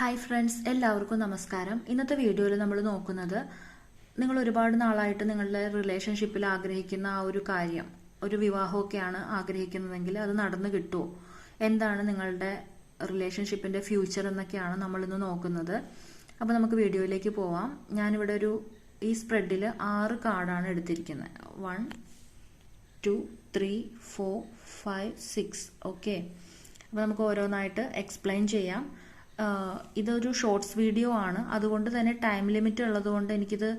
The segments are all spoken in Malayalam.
ഹായ് ഫ്രണ്ട്സ് എല്ലാവർക്കും നമസ്കാരം. ഇന്നത്തെ വീഡിയോയിൽ നമ്മൾ നോക്കുന്നത് നിങ്ങൾ ഒരുപാട് നാളായിട്ട് നിങ്ങളുടെ റിലേഷൻഷിപ്പിൽ ആഗ്രഹിക്കുന്ന ആ ഒരു കാര്യം ഒരു വിവാഹമൊക്കെയാണ് ആഗ്രഹിക്കുന്നതെങ്കിൽ അത് നടന്നു കിട്ടുമോ? എന്താണ് നിങ്ങളുടെ റിലേഷൻഷിപ്പിന്റെ ഫ്യൂച്ചർ എന്നൊക്കെയാണ് നമ്മൾ ഇന്ന് നോക്കുന്നത്. അപ്പോൾ നമുക്ക് വീഡിയോയിലേക്ക് പോവാം. ഞാനിവിടെ ഒരു ഈ സ്പ്രെഡിൽ ആറ് കാർഡാണ് എടുത്തിരിക്കുന്നത്. One two three four five six okay അപ്പോൾ നമുക്ക് ഓരോന്നായിട്ട് എക്സ്പ്ലെയിൻ ചെയ്യാം. ഇതൊരു ഷോർട്സ് വീഡിയോ ആണ്. അതുകൊണ്ട് തന്നെ ടൈം ലിമിറ്റ് ഉള്ളതുകൊണ്ട് എനിക്കിത്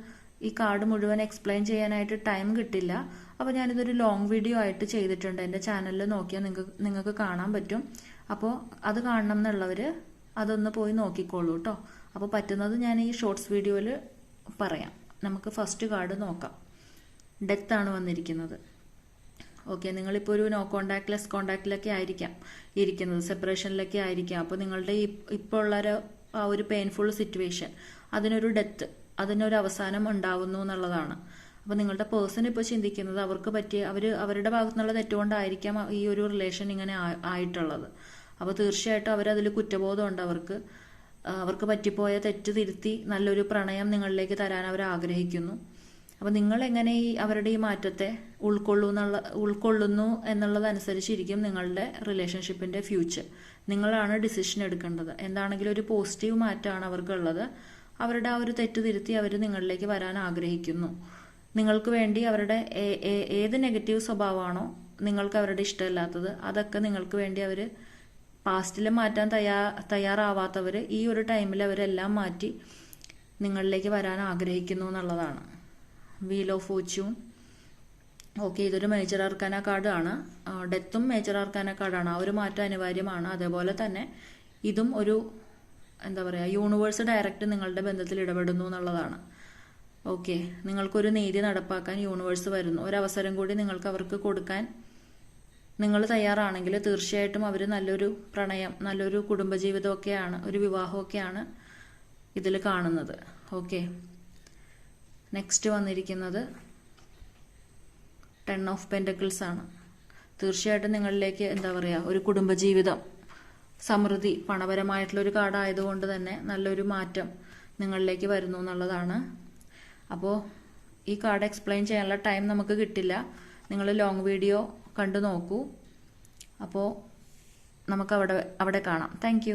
ഈ കാർഡ് മുഴുവൻ എക്സ്പ്ലെയിൻ ചെയ്യാനായിട്ട് ടൈം കിട്ടില്ല. അപ്പോൾ ഞാനിതൊരു ലോങ് വീഡിയോ ആയിട്ട് ചെയ്തിട്ടുണ്ട്. എന്റെ ചാനലിൽ നോക്കിയാൽ നിങ്ങൾക്ക് നിങ്ങൾക്ക് കാണാൻ പറ്റും. അപ്പോൾ അത് കാണണം എന്നുള്ളവർ അതൊന്ന് പോയി നോക്കിക്കോളൂ കേട്ടോ അപ്പോൾ പറ്റുന്നത് ഞാൻ ഈ ഷോർട്സ് വീഡിയോയിൽ പറയാം. നമുക്ക് ഫസ്റ്റ് കാർഡ് നോക്കാം. ഡെത്താണ് വന്നിരിക്കുന്നത്. ഓക്കെ നിങ്ങളിപ്പോൾ ഒരു നോ കോണ്ടാക്ട് ലെസ് കോണ്ടാക്റ്റിലൊക്കെ ആയിരിക്കാം ഇരിക്കുന്നത് സെപ്പറേഷനിലൊക്കെ ആയിരിക്കാം. അപ്പോൾ നിങ്ങളുടെ ഇപ്പോൾ ഉള്ള ഒരു ആ ഒരു പെയിൻഫുൾ സിറ്റുവേഷൻ അതിനൊരു ഡെത്ത് അതിനൊരു അവസാനം ഉണ്ടാവുന്നു എന്നുള്ളതാണ്. അപ്പോൾ നിങ്ങളുടെ പേഴ്സൺ ഇപ്പോൾ ചിന്തിക്കുന്നത് അവർക്ക് പറ്റിയ അവർ അവരുടെ ഭാഗത്തു നിന്നുള്ള തെറ്റുകൊണ്ടായിരിക്കാം ഈ ഒരു റിലേഷൻ ഇങ്ങനെ ആയിട്ടുള്ളത്. അപ്പോൾ തീർച്ചയായിട്ടും അവരതിൽ കുറ്റബോധമുണ്ട് അവർക്ക്. അവർക്ക് പറ്റിപ്പോയ തെറ്റ് തിരുത്തി നല്ലൊരു പ്രണയം നിങ്ങളിലേക്ക് തരാൻ അവർ ആഗ്രഹിക്കുന്നു. അപ്പോൾ നിങ്ങൾ എങ്ങനെ ഈ അവരുടെ ഈ മാറ്റത്തെ ഉൾക്കൊള്ളുന്നുള്ള ഉൾക്കൊള്ളുന്നു എന്നുള്ളതനുസരിച്ചിരിക്കും നിങ്ങളുടെ റിലേഷൻഷിപ്പിന്റെ ഫ്യൂച്ചർ നിങ്ങളാണ് ഡിസിഷൻ എടുക്കേണ്ടത്. എന്താണെങ്കിലും ഒരു പോസിറ്റീവ് മാറ്റമാണ് അവർക്കുള്ളത്. അവരുടെ ആ ഒരു തെറ്റ് തിരുത്തി അവർ നിങ്ങളിലേക്ക് വരാൻ ആഗ്രഹിക്കുന്നു. നിങ്ങൾക്ക് വേണ്ടി അവരുടെ ഏത് നെഗറ്റീവ് സ്വഭാവമാണോ നിങ്ങൾക്ക് അവരുടെ ഇഷ്ടമില്ലാത്തത് അതൊക്കെ നിങ്ങൾക്ക് വേണ്ടി അവർ പാസ്റ്റിൽ മാറ്റാൻ തയ്യാ തയ്യാറാവാത്തവർ ഈ ഒരു ടൈമിൽ അവരെല്ലാം മാറ്റി നിങ്ങളിലേക്ക് വരാൻ ആഗ്രഹിക്കുന്നു എന്നുള്ളതാണ്. വീൽ ഓഫ് ഫോർച്യൂൺ ഓക്കെ ഇതൊരു മേജർ ആർക്കാന കാർഡാണ്. ഡെത്തും മേജർ ആർക്കാന കാർഡാണ്. ആ ഒരു മാറ്റം അനിവാര്യമാണ്. അതേപോലെ തന്നെ ഇതും ഒരു എന്താ പറയുക യൂണിവേഴ്സ് ഡയറക്റ്റ് നിങ്ങളുടെ ബന്ധത്തിൽ ഇടപെടുന്നു എന്നുള്ളതാണ്. ഓക്കെ നിങ്ങൾക്കൊരു നീതി നടപ്പാക്കാൻ യൂണിവേഴ്സ് വരുന്നു. ഒരവസരം കൂടി നിങ്ങൾക്ക് അവർക്ക് കൊടുക്കാൻ നിങ്ങൾ തയ്യാറാണെങ്കിൽ തീർച്ചയായിട്ടും അവർ നല്ലൊരു പ്രണയം നല്ലൊരു കുടുംബജീവിതമൊക്കെയാണ് ഒരു വിവാഹമൊക്കെയാണ് ഇതിൽ കാണുന്നത്. ഓക്കെ. നെക്സ്റ്റ് വന്നിരിക്കുന്നത് ടെൻ ഓഫ് പെന്റക്കിൾസ് ആണ്. തീർച്ചയായിട്ടും നിങ്ങളിലേക്ക് എന്താ പറയുക ഒരു കുടുംബജീവിതം സമൃദ്ധി പണപരമായിട്ടുള്ള ഒരു കാർഡ് ആയതുകൊണ്ട് തന്നെ നല്ലൊരു മാറ്റം നിങ്ങളിലേക്ക് വരുന്നു എന്നുള്ളതാണ്. അപ്പോൾ ഈ കാർഡ് എക്സ്പ്ലെയിൻ ചെയ്യാനുള്ള ടൈം നമുക്ക് കിട്ടില്ല. നിങ്ങൾ ലോങ് വീഡിയോ കണ്ടു നോക്കൂ. അപ്പോൾ നമുക്ക് അവിടെ അവിടെ കാണാം. താങ്ക്